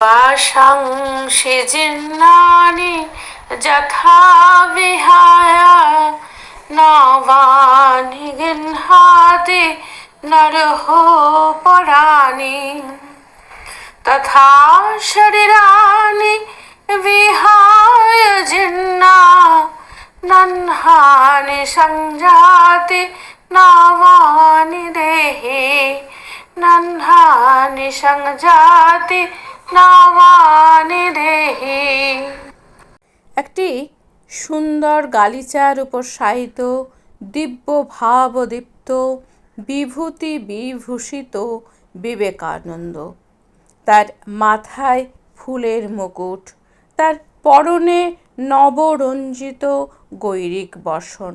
বাসাং সিজিন্নানি যথা বিহায়া নবানি গৃহাতি নরহ পরাণি তথা শরীরানি বিহায় জিন্না নন্হানি সংজাতি নবানি দেহে নন্হানি সংজাতি একটি সুন্দর গালিচার উপর শায়িত, দিব্য ভাবদীপ্ত, বিভূতি বিভূষিত বিবেকানন্দ। তার মাথায় ফুলের মুকুট, তার পরনে নবরঞ্জিত গৈরিক বসন,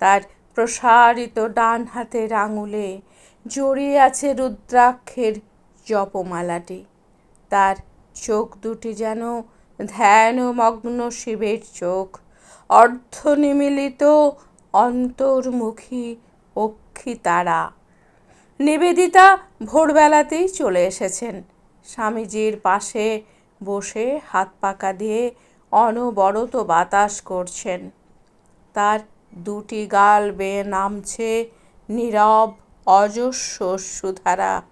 তার প্রসারিত ডান হাতের আঙুলে জড়িয়ে আছে রুদ্রাক্ষের জপমালাটি। তার চোখ দুটি যেন ধ্যানমগ্ন শিবের চোখ অর্ধ নিমিলিত অন্তর্মুখী অক্ষী তারা। নিবেদিতা ভোরবেলাতেই চলে এসেছেন। স্বামীজির পাশে বসে হাত পাকা দিয়ে অনবরত বাতাস করছেন। তার দুটি গাল বেয়ে নামছে নীরব, অজস্র সুধারা।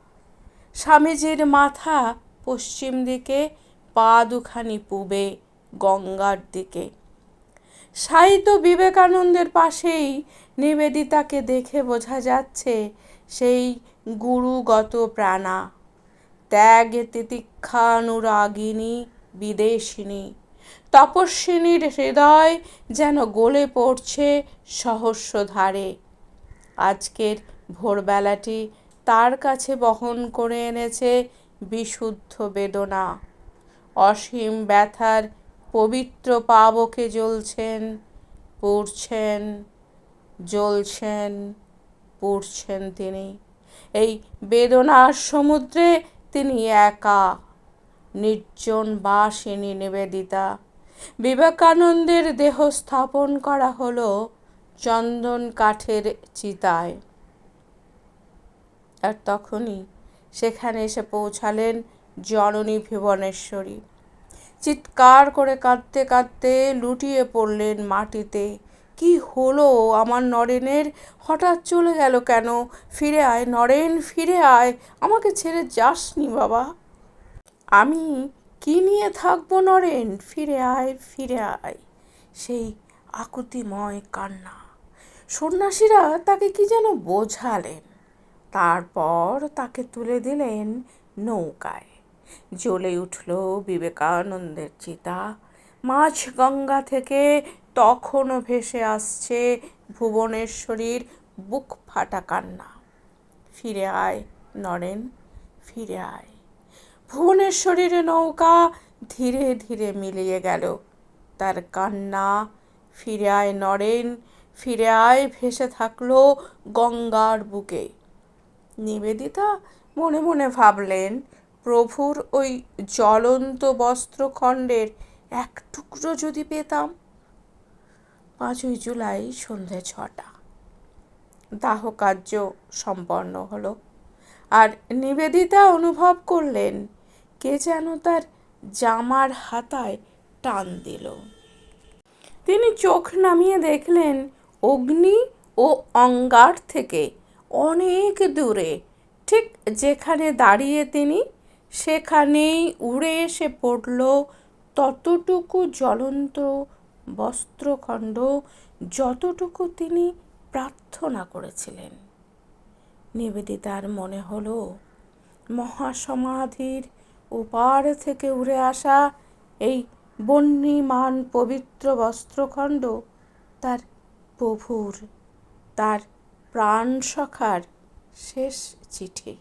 স্বামীজির মাথা পশ্চিম দিকে, পা দুখানি পূবে গঙ্গার দিকে। সাহিত্য বিবেকানন্দের পাশেই নিবেদিতাকে দেখে বোঝা যাচ্ছে সেই গুরুগত প্রাণা। ত্যাগ তিতিক্ষানুরাগিনী, বিদেশিনী। তপস্বিনীর হৃদয় যেন গলে পড়ছে সহস্র ধারে আজকের ভোরবেলাটি তার কাছে বহন করে এনেছে বিশুদ্ধ বেদনা। অসীম ব্যথার পবিত্র পাবকে জ্বলছেন, পুড়ছেন জ্বলছেন, পুড়ছেন তিনি। এই বেদনার সমুদ্রে তিনি একা, নির্জন বাসিনী নিবেদিতা। বিবেকানন্দের দেহ স্থাপন করা হলো চন্দন কাঠের চিতায়। আর তখনই সেখানে এসে পৌঁছালেন জননী ভুবনেশ্বরী। চিৎকার করে কাঁদতে কাঁদতে লুটিয়ে পড়লেন মাটিতে। কি হলো আমার নরেনের? হঠাৎ চলে গেল কেন? ফিরে আয়, নরেন, ফিরে আয়। আমাকে ছেড়ে যাসনি বাবা। আমি কি নিয়ে থাকব নরেন? ফিরে আয় ফিরে আয়। সেই আকুতিময় কান্না। সন্ন্যাসীরা তাকে কি যেন বোঝালেন। তারপর তাকে তুলে দিলেন নৌকায়। জ্বলে উঠল বিবেকানন্দের চিতা। মাঝ গঙ্গা থেকে তখনও ভেসে আসছে ভুবনেশ্বরীর বুক ফাটা কান্না। ফিরে আয় নরেন, ফিরে আয়। ভুবনেশ্বরীর নৌকা ধীরে ধীরে মিলিয়ে গেল। তার কান্না, ফিরে আয় নরেন, ফিরে আয় ভেসে থাকল গঙ্গার বুকে। নিবেদিতা মনে মনে ভাবলেন, প্রভুর ওই জ্বলন্ত বস্ত্রখণ্ডের এক টুকরো যদি পেতাম? পাঁচই জুলাই সন্ধে ছটা। দাহ কার্য সম্পন্ন হলো। আর নিবেদিতা অনুভব করলেন, কে যেন তার জামার হাতায় টান দিল। তিনি চোখ নামিয়ে দেখলেন, অগ্নি ও অঙ্গার থেকে অনেক দূরে। ঠিক যেখানে দাঁড়িয়ে তিনি, সেখানেই উড়ে এসে পড়ল ততটুকু জ্বলন্ত বস্ত্রখণ্ড যতটুকু তিনি প্রার্থনা করেছিলেন। নিবেদিতার মনে হলো, মহাসমাধির ওপার থেকে উড়ে আসা এই বন্যিমান পবিত্র বস্ত্রখণ্ড তার প্রভুর, তার প্রাণ সখার শেষ চিঠি।